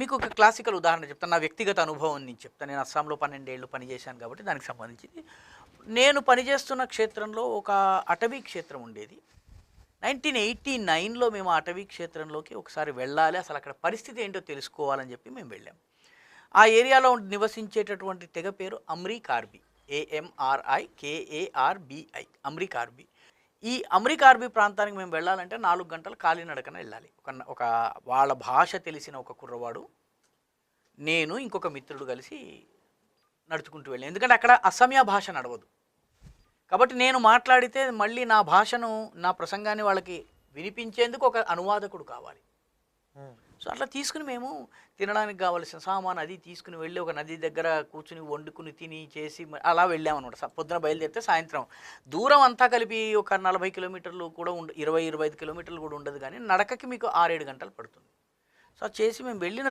మీకు ఒక క్లాసికల్ ఉదాహరణ చెప్తాను నా వ్యక్తిగత అనుభవం నేను చెప్తాను నేను అస్సాంలో పన్నెండేళ్ళు పనిచేశాను కాబట్టి దానికి సంబంధించింది. నేను పనిచేస్తున్న క్షేత్రంలో ఒక అటవీ క్షేత్రం ఉండేది. నైన్టీన్ ఎయిటీ నైన్లో మేము ఆ అటవీ క్షేత్రంలోకి ఒకసారి వెళ్ళాలి. అసలు అక్కడ పరిస్థితి ఏంటో తెలుసుకోవాలని చెప్పి మేము వెళ్ళాం. ఆ ఏరియాలో నివసించేటటువంటి తెగ పేరు అమ్రీ కార్బీ ఏఎంఆర్ఐ కేఏఆర్బిఐ అమ్రీ కార్బీ ఈ అమ్రీ కార్బీ ప్రాంతానికి మేము వెళ్ళాలంటే నాలుగు గంటలు కాలినడకన వెళ్ళాలి. ఒక ఒక వాళ్ళ భాష తెలిసిన ఒక కుర్రవాడు నేను ఇంకొక మిత్రుడు కలిసి నడుచుకుంటూ వెళ్ళాను ఎందుకంటే అక్కడ అసమయ భాష నడవదు. కాబట్టి నేను మాట్లాడితే మళ్ళీ నా భాషను నా ప్రసంగాన్ని వాళ్ళకి వినిపించేందుకు ఒక అనువాదకుడు కావాలి. సో అట్లా తీసుకుని మేము తినడానికి కావలసిన సామాన్ అది తీసుకుని వెళ్ళి ఒక నది దగ్గర కూర్చుని వండుకుని తిని చేసి అలా వెళ్ళామన్నమాట. పొద్దున బయలుదేరితే సాయంత్రం. దూరం అంతా కలిపి ఒక నలభై కిలోమీటర్లు కూడా ఉండ ఇరవై ఇరవై ఐదు కిలోమీటర్లు కూడా ఉండదు కానీ నడకకి మీకు ఆరేడు గంటలు పడుతుంది. సో చేసి మేము వెళ్ళిన